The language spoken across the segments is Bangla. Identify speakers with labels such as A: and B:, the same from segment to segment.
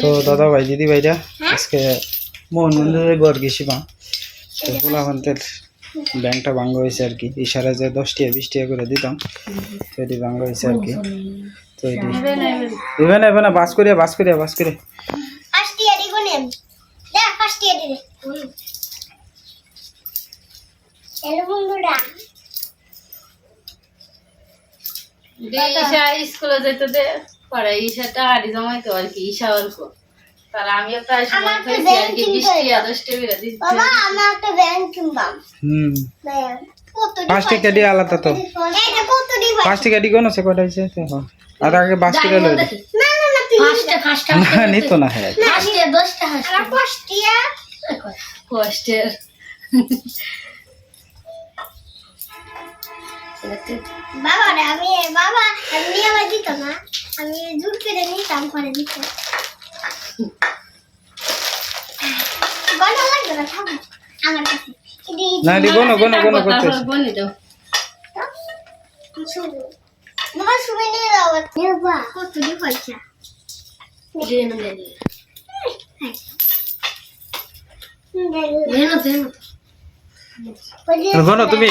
A: তো দাদা ভাই দিদি ভাইরা আজকে মোহন মন্দিরের গড় গেছিলাম তো গোলাপন্তের ব্যাংকটা ভাঙ্গ হয়েছে আর কি ইশারা যে দশ টিয়া বিশ টিয়া করে দিতাম তো এটি ভাঙ্গ হয়েছে আর কি তো এটি এবার না এবার না বাস করিয়া বাস করিয়া বাস করে
B: এরকম
C: স্কুলে যেতে দে পরে ঈশা টাকাটি জমাইতো আর কি ঈশা অল্প তার আমিও প্রায় আর কি বিশ টাকা দশ টাকা
A: পাঁচ টাকা আলাদা তো পাঁচ টাকা কোন আছে কটা হ্যাঁ। আগে পাঁচ
C: কষ্টের
B: বাবা রে আমি বাবা এমনি আমার দিত না আমি জুট করে নিতাম করে দিত লাগবে না থাকো আমার কাছে মামা
A: তুমি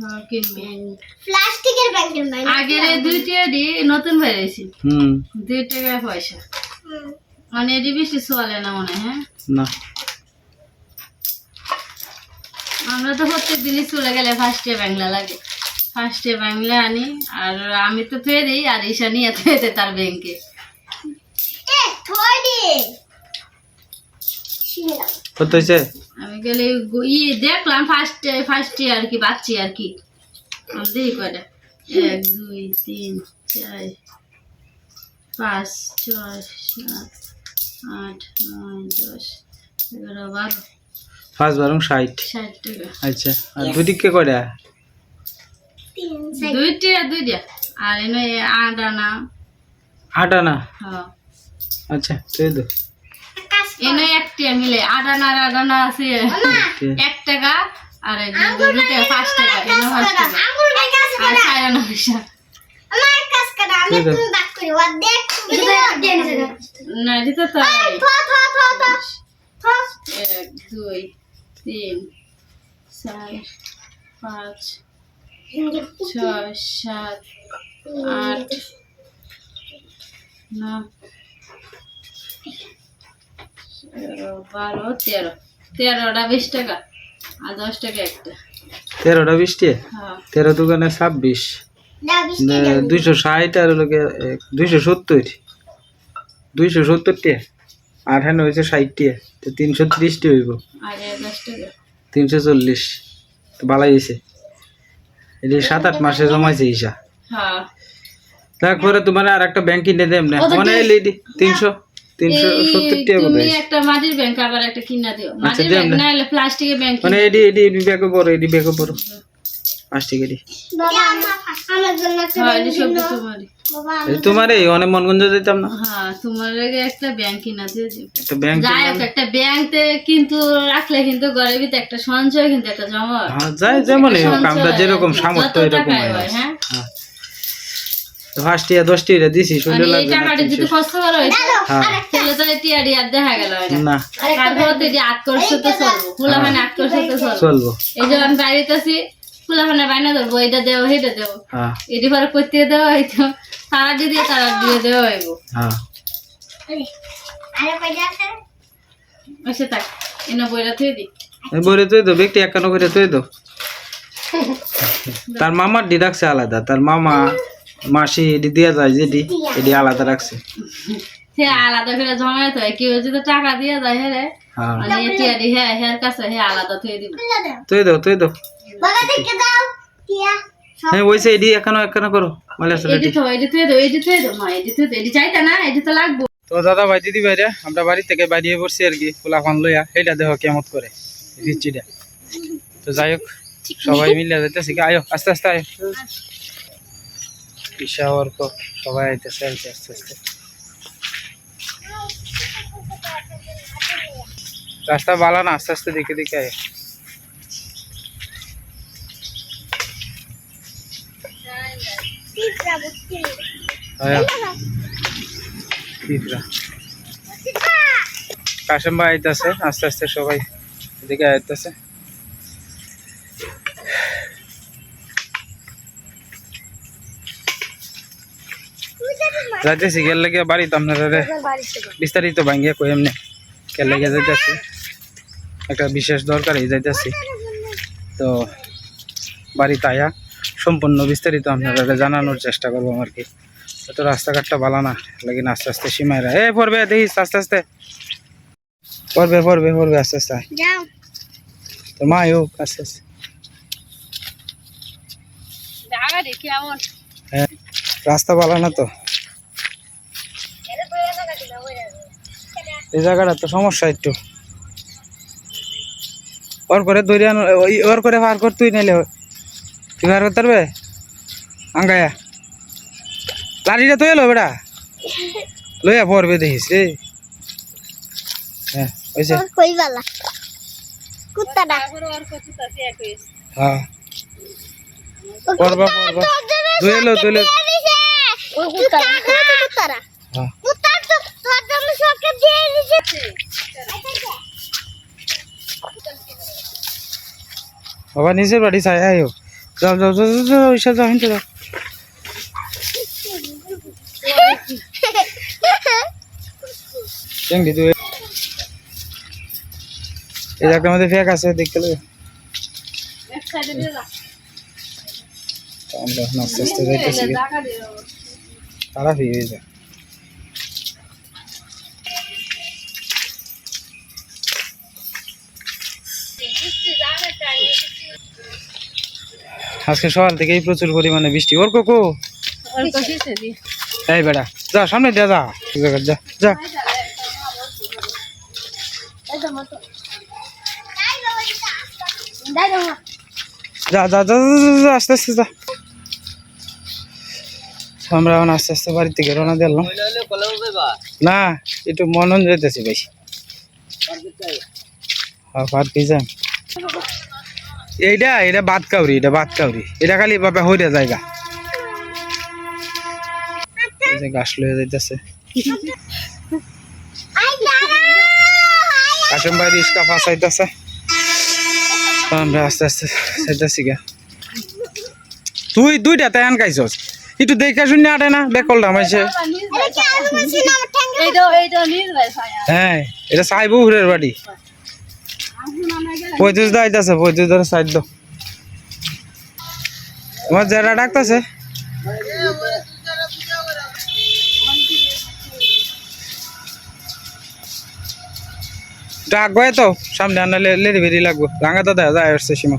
C: হ্যাঁ,
B: প্লাস্টিকের ব্যাংকের মাইন
C: আগের দুই টাকারই নতুন বেরিয়েছি হুম দুই টাকা পয়সা মানে এটি বেশি চলে না মনে হ্যাঁ না আমরা তো প্রত্যেক দিনই চলে গেলে ফার্স্টে বাংলা লাগে ফার্স্টে বাংলা আনি আর আমি তো ফেরি আর ঈশানি এত এতে তার ব্যাংকে কত হয়েছে আমি গেলে ইয়ে দেখলাম ফার্স্ট ফার্স্ট আর কি বাচ্চি আর কি দেরি করে এক দুই তিন চার পাঁচ ছয় সাত আট নয় দশ এগারো বারো
A: পাঁচ বারো ষাট ষাট টাকা আচ্ছা আর দুদিকে দুই দিকে কয়টা
C: দুইটা দুইটা আর এনে আট আনা আট আনা হ্যাঁ
A: আচ্ছা তাই তো
C: এনে একটা মিলে আডানার আডানা আছে এক টাকা আর পাঁচ টাকা এনে পাঁচ টাকা
B: আর সাড়ে নয়শো
C: না দিতে তো এক দুই তিন চার পাঁচ ছয় সাত আট নয় তেরোটা বিশ টাকা
A: বিশটি হ্যাঁ। তেরো দোকানে ছাব্বিশ দুইশো ষাট আর দুইশো সত্তর দুইশো সত্তরটি আঠানো হ্যাঁ, হয়েছে ষাটটি তো তিনশো ত্রিশটি হইব তিনশো চল্লিশ বালাইছে বালাই এটি সাত আট মাসে জমাইছে হিসা হ্যাঁ। তারপরে তোমার আর একটা ব্যাংকিং নিয়ে দেবেন না মানে তিনশো তোমার এই আচ্ছা, মানে হ্যাঁ, অনেক মনগঞ্জ যেতাম না
C: হ্যাঁ, তোমার একটা ব্যাংক কিনা দিয়ে একটা ব্যাংক একটা কিন্তু রাখলে কিন্তু ঘরের ভিতরে একটা সঞ্চয় কিন্তু একটা জমা
A: হ্যাঁ, যাই যেমন কামটা যেরকম সামর্থ্য এরকম হ্যাঁ ফার্স্ট দশটি রে দিছি
C: মানে যদি হ্যাঁ। তাহলে তো টিয়ারি আর দেখা গেল না তো ফুলা মানে হ্যাঁ। তো এই যে আমি ফুলা মানে বাইনা হ্যাঁ। পরে তারা দিয়ে তারা দিয়ে দেওয়া হইব আচ্ছা দি বইটা
A: থুয়ে দো ব্যক্তি একান্ন করে থুয়ে দাও তার মামার দিদাকছে আলাদা তার মামা মাসি এটি দিয়ে যায় যেটি এটি আলাদা রাখছে
C: হ্যাঁ মানে আলাদা টাকা দিয়ে হ্যাঁ এখানে
A: তো দাদা ভাই দিদি আমরা বাড়ি থেকে বাইরে পড়ছি আর কি লইয়া এটা দেহ কেমন করে দিচ্ছিটা তো যাই হোক সবাই মিলে যাইতেছি আয়ো আস্তে আস্তে আয়ো পিসাওয়ার কো সবাই আইতেছে আইতে আস্তে আস্তে রাস্তা ভালো না আস্তে আস্তে দেখে দেখে আয় কাশেম আইতেছে আস্তে আস্তে সবাই এদিকে আইতেছে যাইতেছি গেল লাগে বাড়ি তো আপনাদের বিস্তারিত ভাঙিয়ে কই এমনি গেল লাগে যাইতেছি একটা বিশেষ দরকারে যাইতেছি তো বাড়ি তাইয়া সম্পূর্ণ বিস্তারিত আপনাদের জানানোর চেষ্টা করবো আর কি তো রাস্তাঘাটটা ভালো না লাগে আস্তে আস্তে সীমায়রা এ পড়বে দেখিস আস্তে আস্তে পড়বে পড়বে পড়বে আস্তে আস্তে তো মা হোক আস্তে আস্তে হ্যাঁ, রাস্তা ভালো না তো এই জায়গাটা তো সমস্যা একটু ওর করে দৌড়ে ওর করে পার কর তুই নিলে তুই পার করতে পারবে আঙ্গায়া লাড়িটা তুই এলো বেটা লইয়া পড়বে দেখিস রে হ্যাঁ ওই যে হ্যাঁ করবা
B: তুই দইলো কুত্তারা
A: বাবা নিজের বাড়ি চাই আয়ো যাও যাও যাও যাও ওইসব যাও হিন্দু যাও কেন দিদি এই জায়গাটার মধ্যে ফেক আছে দেখতে লাগে আমরা আস্তে আস্তে যাইতেছি তারা ফিরে যায় আজকে সকাল থেকেই প্রচুর পরিমাণে বৃষ্টি ওর কোকো এই বেড়া যা সামনে দিয়ে যা যা যা যা আস্তে আস্তে যা আমরা আস্তে আস্তে বাড়ি থেকে রওনা না একটু মনন যেতেছি বেশি পার এইটা এটা বাদ কাউরি এটা বাদ কাউরি এটা খালি বাবা হইরা জায়গা গাছ লয়ে যাইতেছে কাশম ভাই রিস্কা ফাঁসাইতেছে আমরা আস্তে আস্তে যাইতেছি গা তুই দুইটা তাই আনকাইছস একটু দেখা শুনে আটে না বেকল নামাইছে হ্যাঁ এটা সাহেব উহরের বাড়ি পঁয়ত্রিশ দা আইতাছে পঁয়ত্রিশ ধরে সাইড দো তোমার যারা ডাকতেছে ডাক গয়ে তো সামনে আনা লেড়ে বেরিয়ে লাগবো রাঙা দাদা যায় আসছে সীমা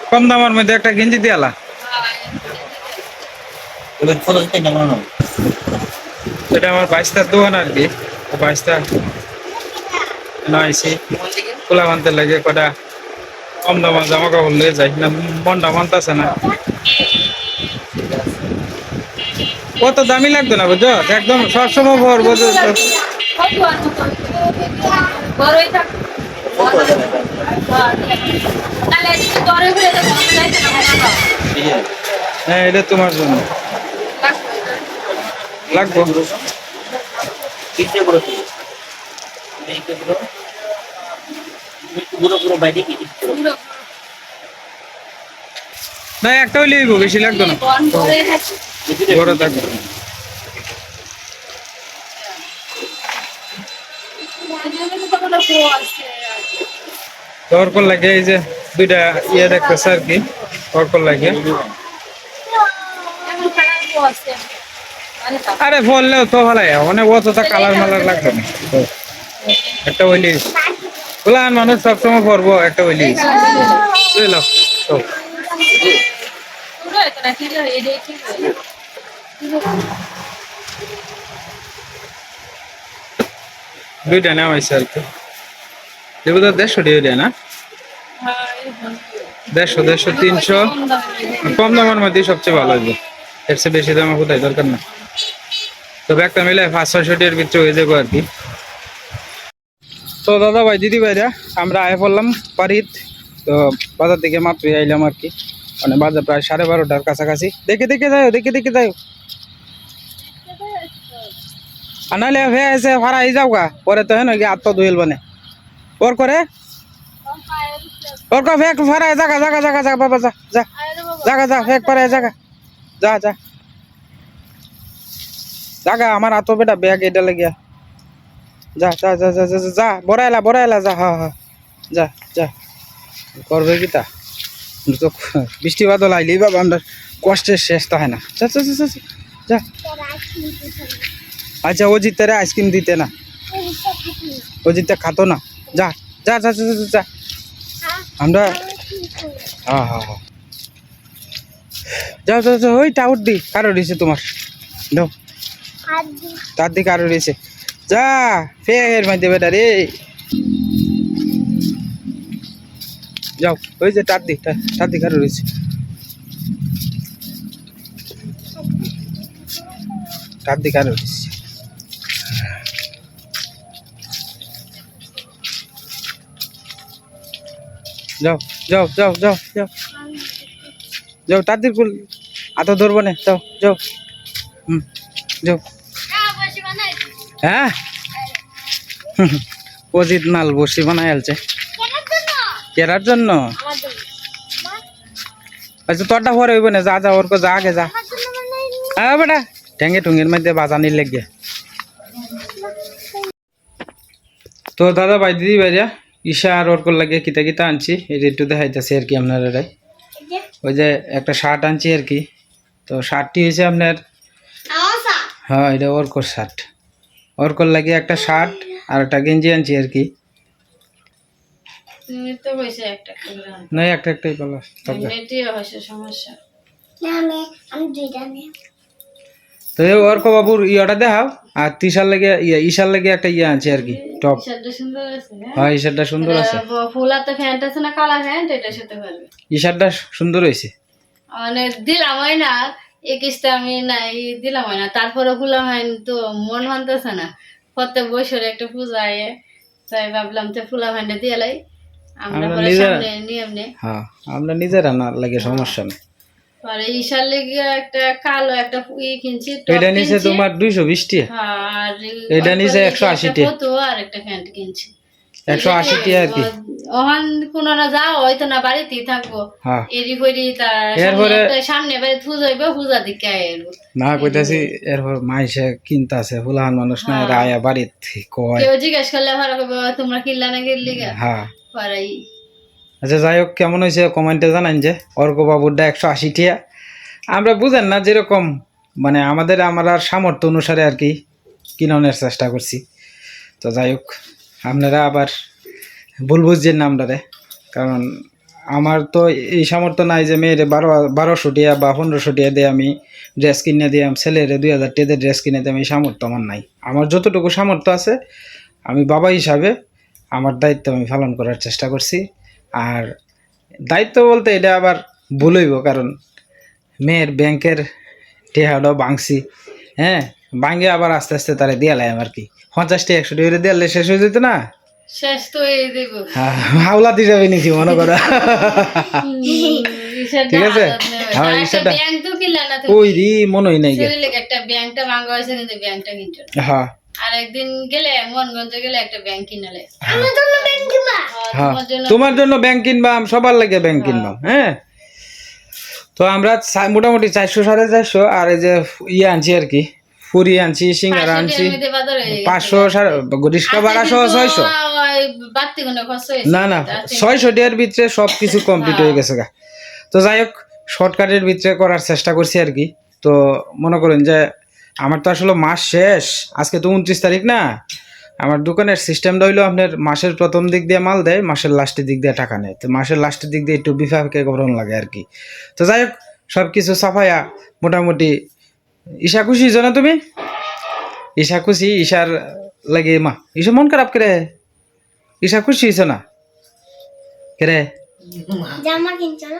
A: কম দামের মধ্যে একটা গেঞ্জি দিয়ালা এটা আমার বাইশটার দোকান আর কি বাইশটা নয়ছি খোলা মানতে লাগে কটা কম দামের জামা কাপড় নিয়ে যাই না মনটা মানতেছে না ও তো দামি লাগতো না বুঝো একদম সবসময় ভর বুঝো বড়ই থাক হ্যাঁ এটা তোমার জন্য লাগবো না একটা হইলেই বেশি লাগতো না ঘরে থাকবো তোর লাগে এই যে দুইটা ইয়ে দেখতেছে আর কি অর্কল লাগে আরে বললে তো ভালো অনেক অতটা কালার মালার লাগবে না একটা লিস বলান মানুষ সবসময় পরব একটা ওইলি বুঝলো তো দুইটা নেওয়া হয়েছে আর কি দেবো তো দেড়শো টাকা না দেড়শো দেড়শো তিনশো কম দামের মধ্যেই সবচেয়ে ভালো হইবে এর চেয়ে বেশি দামে কোথায় দরকার না তবে একটা মিলে পাঁচ ছয়শোটির ভিতরে হয়ে যাবো আর কি তো দাদা ভাই দিদি ভাইরা আমরা আয় পড়লাম পারিত তো বাজার থেকে মাত্র আইলাম আর কি মানে বাজার প্রায় সাড়ে বারোটার কাছাকাছি দেখে দেখে যাই দেখে দেখে যাই আনালে ভেয়া এসে ভাড়া যাও গা পরে তো হেন আত্ম দোয়েল বানে ওর করে और का फेक फरा है जगह जगह जगह जगह बाबा जा जा जगह जा फेक पर है जगह जा जा जगह हमारा हाथों तो बेटा बैग इधर लग गया जा जा जा जा जा जा बोरेला बोरेला जा हाँ हाँ जा जा করবে কি তা তো বৃষ্টি বাদল আইলেই বাবা আমরা কষ্টের শেষ তো जा जा जा যা যা যা আচ্ছা অজিত তারা আইসক্রিম দিতে না অজিতটা खातो ना जा যা যা যা যা আমরা হ্যাঁ হ্যাঁ যাও যাও ওই টাউট দি কারো রয়েছে তোমার দাও তার দিকে আরো রয়েছে যা ফের মাই বেটা রে যাও ওই যে তার দিক তার দিক আরো রয়েছে তার দিক আরো রয়েছে যাও যাও যাও যাও যাও যাও তাদের কুল আত ধরবো না যাও যাও হুম যাও হ্যাঁ অজিত মাল বসি বানাই আলছে কেরার জন্য আচ্ছা তোরটা পরে হইব না যা যা ওর যা আগে যা হ্যাঁ বেটা ঠেঙ্গে ঠুঙ্গের মধ্যে বাজানি লেগে তো দাদা ভাই দিদি ভাইরা ঈশা আর ওর লাগে কিতা কিতা আনছি এটা একটু আর কি আপনার ওই যে একটা শার্ট আনছি আর কি তো শার্টটি হয়েছে আপনার হ্যাঁ এটা ওরকোর শার্ট ওরকোর লাগে একটা শার্ট আর একটা গেঞ্জি আনছি আর কি একটা একটাই পালা সমস্যা তো অর্ক বাবুর ইয়েটা দেখাও আর তিশার লেগে ইয়া ঈশার লেগে একটা ইয়ে আছে আর কি টপ
C: হ্যাঁ?
A: হ্যাঁ ঈশারটা সুন্দর আছে
C: ফুলাতে আছে না এটার সাথে
A: ঈশারটা সুন্দর হয়েছে
C: মানে দিলাম হয় না একিসটা আমি না ই দিলাম হয় না তারপরে গুলাম হয় তো মন মানতেছে না প্রত্যেক বছর একটা পূজা আয়ে তাই ভাবলাম তো ফুলা ভান্ডা দিয়ে লাই আমরা নিজেরা
A: হ্যাঁ আমরা নিজেরা না লাগে সমস্যা নেই
C: পরে মানে একটা কালো একটা ই কিনছি
A: এটা নিচে তোমার 220 টি
C: হ্যাঁ, আর এটা নিচে 180 টি আর একটা প্যান্ট কিনছি
A: 180 টি আর কি
C: ওহান কোন না যাও হয়তো না বাড়িতেই থাকবো এরি হইরি তার সামনে বাড়ি থু যাইবে হুজা দিকে আইলো
A: না কইতাছি এরপর মাইসে কিনতা আছে ফুলান মানুষ না রায়া হ্যাঁ। বাড়িতে কয় কেউ
C: জিজ্ঞেস করলে ভালো তোমরা কিনলা না কিনলি হ্যাঁ পরে
A: আচ্ছা যাই হোক কেমন হয়েছে কমেন্টে জানান যে অর্ঘবাবুরটা একশো আশি টিয়া আমরা বুঝেন না যেরকম মানে আমাদের আমরা সামর্থ্য অনুসারে আর কি কিনানোর চেষ্টা করছি তো যাই হোক আপনারা আবার ভুল বুঝছেন না আপনারে কারণ আমার তো এই সামর্থ্য নাই যে মেয়েরে বারো বারোশো টিয়া বা পনেরোশো টিয়া দিয়ে আমি ড্রেস কিনে দিলাম ছেলেরে দুই হাজার টিয়াদের ড্রেস কিনে দিয়ে আমি সামর্থ্য আমার নাই আমার যতটুকু সামর্থ্য আছে আমি বাবা হিসাবে আমার দায়িত্ব আমি পালন করার চেষ্টা করছি আর দায়িত্ব বলতে এটা আবার ভুলইব কারণ মেয়ের ব্যাংকের টেহাডো বাংসি হ্যাঁ বাঙ্গে আবার আস্তে আস্তে তারা দিয়ে লাইম আর কি পঞ্চাশটি একশো করে দিয়ে শেষ হয়ে যেত না
C: শেষ তো এই দেব
A: হ্যাঁ, হাওলা দিয়ে যাবে নিছি মনে করো
C: ঠিক আছে হ্যাঁ ব্যাংক তো
A: ওই রি মনে হয় নাই একটা ব্যাংকটা হ্যাঁ
C: আর একদিন গেলে মোহনগঞ্জে গেলে একটা ব্যাংক কিনালে
B: হ্যাঁ। আমার জন্য ব্যাংক কিনবা হ্যাঁ,
A: হ্যাঁ। তোমার জন্য ব্যাংক কিনবাম সবার লাগে ব্যাংক কিনবাম হ্যাঁ তো আমরা মোটামুটি চারশো সাড়ে চারশো আর এই যে ইয়ে আনছি আর কি পুরি আনছি সিঙ্গারা আনছি পাঁচশো রিক্সা ভাড়া সহ ছয়শো না না ছয়শো ডিয়ার ভিতরে সব কিছু কমপ্লিট হয়ে গেছে গা তো যাই হোক শর্টকাটের ভিতরে করার চেষ্টা করছি আর কি তো মনে করেন যে আমার তো আসলে মাস শেষ আজকে তো উনত্রিশ তারিখ না আমার দোকানের সিস্টেমটা হইলো আপনার মাসের প্রথম দিক দিয়ে মাল দেয় মাসের লাস্টের দিক দিয়ে টাকা নেয় তো মাসের লাস্টের দিক দিয়ে একটু বিফাকে গরম লাগে আর কি তো যাই হোক সব কিছু সাফাইয়া মোটামুটি ঈশা খুশি জানো তুমি ঈশা খুশি ঈশার লাগে মা ঈশা মন খারাপ কেরে ঈশা খুশি ইস না কেরে
B: জামা না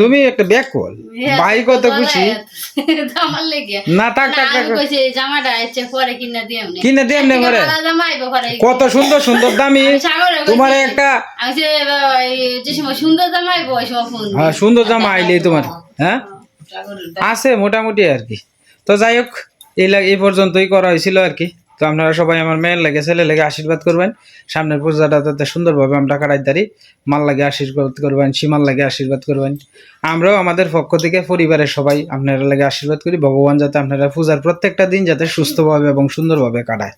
A: তুমি একটা ব্যাগ কল ভাই কত খুশি আমার লাগে না টাক টাক টাক
C: কইছে জামাটা আছে পরে কিনে দিম নে কিনে দিম নে পরে
A: কত সুন্দর সুন্দর দামি তোমার একটা
C: আছে যে সুন্দর জামা আইবো ওই ফোন
A: হ্যাঁ সুন্দর জামা আইলে হ্যাঁ, তোমার হ্যাঁ আছে মোটামুটি আর কি তো যাই হোক এই পর্যন্তই করা হয়েছিল আর কি তো আপনারা সবাই আমার মেয়ের লাগে ছেলে লেগে আশীর্বাদ করবেন সামনের পূজাটা তাতে সুন্দরভাবে আমরা কাটাই দাঁড়ি মাল লাগে আশীর্বাদ করবেন সীমার লাগে আশীর্বাদ করবেন আমরাও আমাদের পক্ষ থেকে পরিবারের সবাই আপনারা লাগে আশীর্বাদ করি ভগবান যাতে আপনারা পূজার প্রত্যেকটা দিন যাতে সুস্থভাবে এবং সুন্দরভাবে কাটায়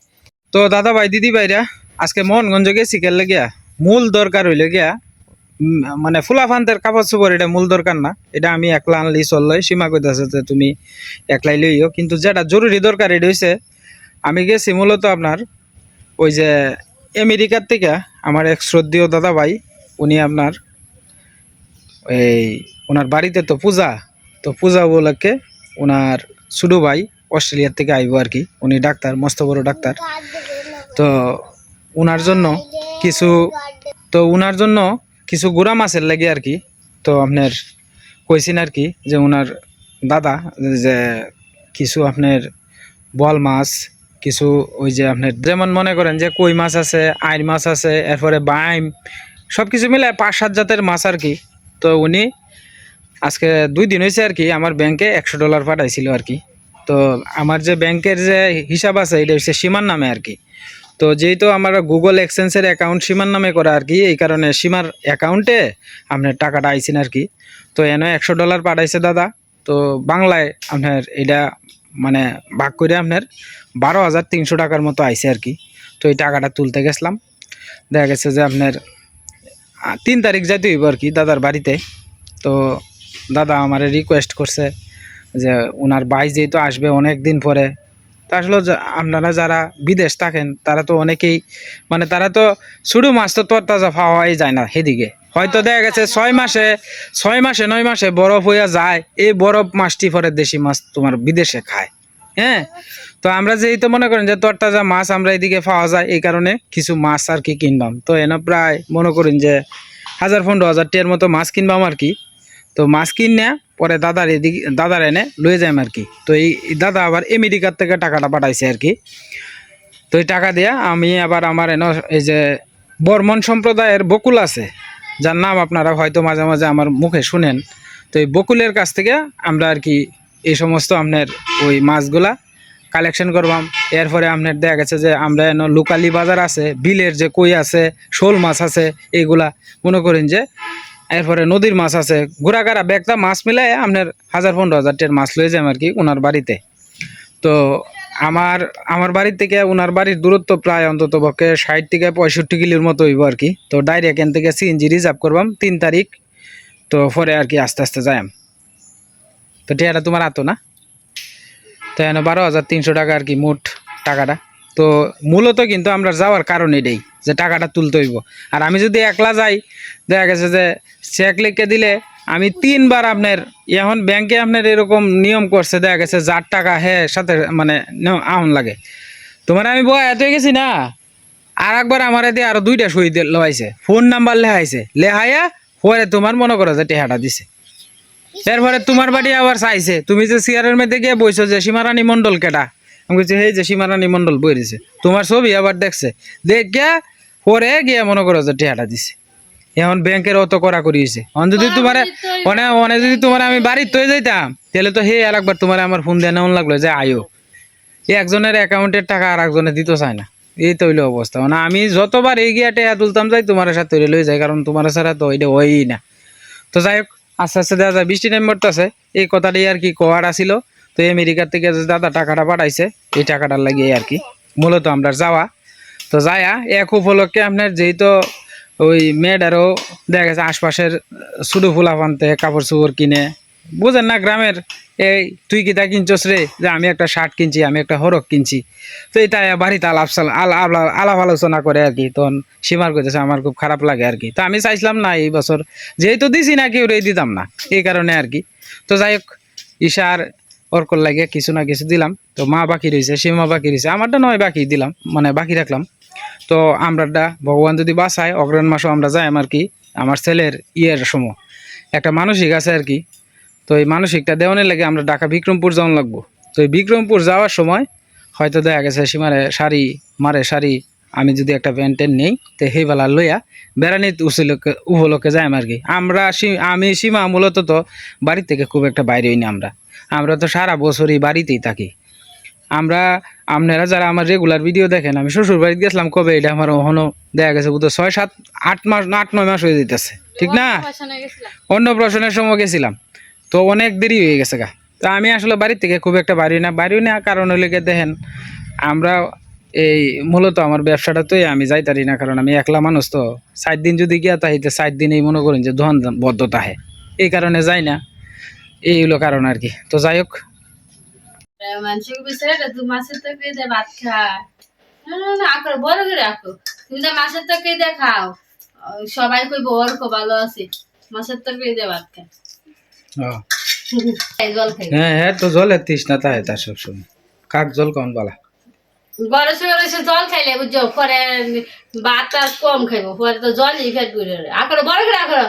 A: তো দাদা ভাই দিদি ভাইরা আজকে মোহনগঞ্জে গেছি গেলে গিয়া মূল দরকার হইলে গিয়া মানে ফান্তের কাপড় চোপড় এটা মূল দরকার না এটা আমি একলা আনলি চললাই সীমা কইতেছে যে তুমি একলাই লইও কিন্তু যেটা জরুরি দরকার এটা হয়েছে আমি গেছি মূলত আপনার ওই যে আমেরিকার থেকে আমার এক শ্রদ্ধীয় দাদা ভাই উনি আপনার এই ওনার বাড়িতে তো পূজা তো পূজা উপলক্ষে ওনার সুডু ভাই অস্ট্রেলিয়ার থেকে আইব আর কি উনি ডাক্তার মস্ত বড় ডাক্তার তো ওনার জন্য কিছু তো ওনার জন্য কিছু গুড়া মাছের লাগে আর কি তো আপনার কইছেন আর কি যে ওনার দাদা যে কিছু আপনার বল মাছ কিছু ওই যে আপনার যেমন মনে করেন যে কই মাছ আছে আইর মাছ আছে এরপরে বাইম সব কিছু মিলে পাঁচ সাত জাতের মাছ আর কি তো উনি আজকে দুই দিন হয়েছে আর কি আমার ব্যাংকে একশো ডলার পাঠাইছিল আর কি তো আমার যে ব্যাংকের যে হিসাব আছে এটা হচ্ছে সীমার নামে আর কি তো যেহেতু আমার গুগল এক্সচেঞ্জের অ্যাকাউন্ট সীমার নামে করা আর কি এই কারণে সীমার অ্যাকাউন্টে আপনার টাকাটা আইসেন আর কি তো এনে একশো ডলার পাঠাইছে দাদা তো বাংলায় আপনার এটা মানে ভাগ করে আপনার বারো হাজার তিনশো টাকার মতো আইসে আর কি তো এই টাকাটা তুলতে গেছিলাম দেখা গেছে যে আপনার তিন তারিখ যাইতে হইব আর কি দাদার বাড়িতে তো দাদা আমার রিকোয়েস্ট করছে যে ওনার ভাই যেহেতু আসবে অনেক দিন পরে তা আসলে আপনারা যারা বিদেশ থাকেন তারা তো অনেকেই মানে তারা তো শুরু মাছ তো তরতাজা পাওয়াই যায় না সেদিকে হয়তো দেখা গেছে ছয় মাসে ছয় মাসে নয় মাসে বরফ হইয়া যায় এই বরফ মাছটি পরে দেশি মাছ তোমার বিদেশে খায় হ্যাঁ তো আমরা এই তো মনে করেন যে তরতাজা মাছ আমরা এদিকে পাওয়া যায় এই কারণে কিছু মাছ আর কি কিনলাম তো এনে প্রায় মনে করেন যে হাজার পনেরো হাজার টিয়ার মতো মাছ কিনবাম আর কি তো মাছ কিনে পরে দাদার এদিকে দাদার এনে লয়ে যাইম আর কি তো এই দাদা আবার আমেরিকার থেকে টাকাটা পাঠাইছে আর কি তো এই টাকা দিয়ে আমি আবার আমার এনে এই যে বর্মন সম্প্রদায়ের বকুল আছে যার নাম আপনারা হয়তো মাঝে মাঝে আমার মুখে শুনেন তো এই বকুলের কাছ থেকে আমরা আর কি এই সমস্ত আপনার ওই মাছগুলা কালেকশন করবাম এরপরে আপনার দেখা গেছে যে আমরা এন লোকালি বাজার আছে বিলের যে কই আছে শোল মাছ আছে এইগুলা মনে করেন যে এরপরে নদীর মাছ আছে ঘোরাঘারা ব্যাগটা মাছ মিলায় আপনার হাজার পনেরো হাজার টের মাছ লয়ে যাম আর কি ওনার বাড়িতে তো আমার আমার বাড়ির থেকে ওনার বাড়ির দূরত্ব প্রায় অন্তত পক্ষে ষাট থেকে পঁয়ষট্টি কিলোর মতো হইব আর কি তো ডাইরেক্ট এখান থেকে সিএনজি রিজার্ভ করবাম তিন তারিখ তো পরে আর কি আস্তে আস্তে যাই তো টিয়াটা তোমার আতো না তো বারো হাজার তিনশো টাকা আর কি মোট টাকাটা তো মূলত কিন্তু আমরা যাওয়ার কারণ এটাই যে টাকাটা তুলতে হইব আর আমি যদি একলা যাই দেখা গেছে যে চেক লিখে দিলে আমি তিনবার আপনার এখন ব্যাংকে আপনার এরকম নিয়ম করছে দেখা গেছে যার টাকা হ্যাঁ সাথে মানে আহন লাগে তোমার মানে আমি বয়া এত গেছি না আর একবার আমার এতে আরও দুইটা সই লওয়াইছে ফোন নাম্বার লেহাইছে লেহাইয়া পরে তোমার মনে করো যে টেহাটা দিছে এরপরে তোমার বাড়ি আবার চাইছে তুমি যে চেয়ারের মধ্যে গিয়ে বইছো যে সীমারানী মন্ডল কেটা আমি বলছি এই যে সীমারানী মন্ডল বইরেছে তোমার ছবি আবার দেখছে দেখে পরে গিয়ে মনে করো যে টিয়াটা দিছে এখন ব্যাংকের অত করা করিয়েছে অন যদি তোমার অনে অনে যদি তোমার আমি বাড়ি তৈ যাইতাম তাহলে তো হে আর একবার তোমার আমার ফোন দেওয়া নেমন লাগলো যে আয়ো একজনের অ্যাকাউন্টের টাকা আর একজনে দিতে চায় না এই তো অবস্থা মানে আমি যতবার এগিয়ে টেহা তুলতাম যাই তোমার সাথে লই যায় কারণ তোমার ছাড়া তো এটা হয়ই না তো যাই হোক আস্তে আস্তে দেখা যায় বৃষ্টি তো আছে এই কথাটাই আর কি কোয়ার আসিল তো আমেরিকার থেকে দাদা টাকাটা পাঠাইছে এই টাকাটার লাগে আর কি মূলত আমরা যাওয়া তো যায়া এক উপলক্ষে আপনার যেহেতু ওই মেয়েটারও দেখা গেছে আশপাশের সুডু ফুলা পানতে কাপড় চোপড় কিনে বুঝেন না গ্রামের এই তুই কি দেখিন কিনছস রে যে আমি একটা শার্ট কিনছি আমি একটা হরক কিনছি তো এটা বাড়িতে আলাপ আল আলাপ আলোচনা করে আর কি তখন সীমার করতেছে আমার খুব খারাপ লাগে আর কি তো আমি চাইছিলাম না এই বছর যেহেতু দিছি না কেউ রে দিতাম না এই কারণে আর কি তো যাই হোক ঈশার অর্কর লাগে কিছু না কিছু দিলাম তো মা বাকি রয়েছে সীমা বাকি রয়েছে আমারটা নয় বাকি দিলাম মানে বাকি রাখলাম তো আমরাটা ভগবান যদি বাসায় অগ্রাণ মাসও আমরা যাই আমার কি আমার ছেলের ইয়ের সময় একটা মানসিক আছে আর কি তো এই মানসিকটা দেওয়ানের লাগে আমরা ঢাকা বিক্রমপুর যাওয়ান লাগবো তো এই বিক্রমপুর যাওয়ার সময় হয়তো দেখা গেছে সীমারে শাড়ি মারে শাড়ি আমি যদি একটা প্যান্টেন নেই তো বেলা লইয়া বেড়ানি উচিলকে উপলক্ষে যাই আর কি আমরা আমি সীমা মূলত তো বাড়ি থেকে খুব একটা বাইরে হইনি আমরা আমরা তো সারা বছরই বাড়িতেই থাকি আমরা আপনারা যারা আমার রেগুলার ভিডিও দেখেন আমি শ্বশুর বাড়িতে গেছিলাম কবে এটা আমার ওখানো দেখা গেছে বুধ ছয় সাত আট মাস আট নয় মাস হয়ে যেতেছে ঠিক না অন্য প্রশ্নের সময় গেছিলাম তো অনেক দেরি হয়ে গেছে গা তো আমি আসলে বাড়ি থেকে খুব একটা বাড়ি না বাড়িও না কারণ হলে দেখেন আমরা এই মূলত আমার ব্যবসাটা তো আমি তারি না কারণ আমি একলা মানুষ তো সাত দিন যদি গিয়া তাহিতে সাত দিন এই মনে করেন যে ধন বদ্ধতা হয় এই কারণে যাই না এইগুলো কারণ আর কি তো যাই হোক সবাই কইব অর্ক ভালো আছে মাছের তো কে ভাত হ্যাঁ।, হ্যাঁ হ্যাঁ তো জল হেতিস না তাই তা সবসময় কাক জল কম বলা বড় সময় জল খাইলে বুঝছো পরে ভাত কম খাইব পরে তো জলই ফেট করে আখড়ো বড় করে আখড়ো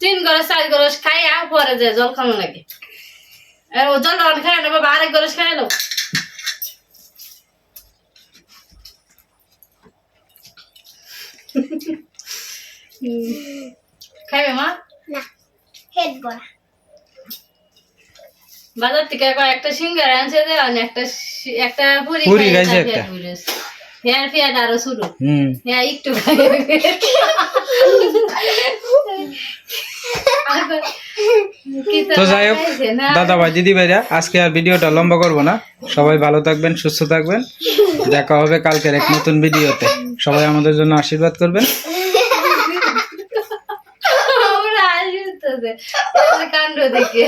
A: তিন গরস চার গরস খাই আর পরে যে জল খাওয়ানো লাগে ও জল অন খাই নেবো আরেক গরস খাই নেবো খাইবে মা বাজার থেকে একবার একটা সিঙ্গার আনছে একটা একটা পুরি পুরি একটা শুরু হুম হ্যাঁ একটু তো যাই হোক দাদা ভাই দিদি ভাইরা আজকে আর ভিডিওটা লম্বা করবো না সবাই ভালো থাকবেন সুস্থ থাকবেন দেখা হবে কালকের এক নতুন ভিডিওতে সবাই আমাদের জন্য আশীর্বাদ করবেন কাণ্ড দেখে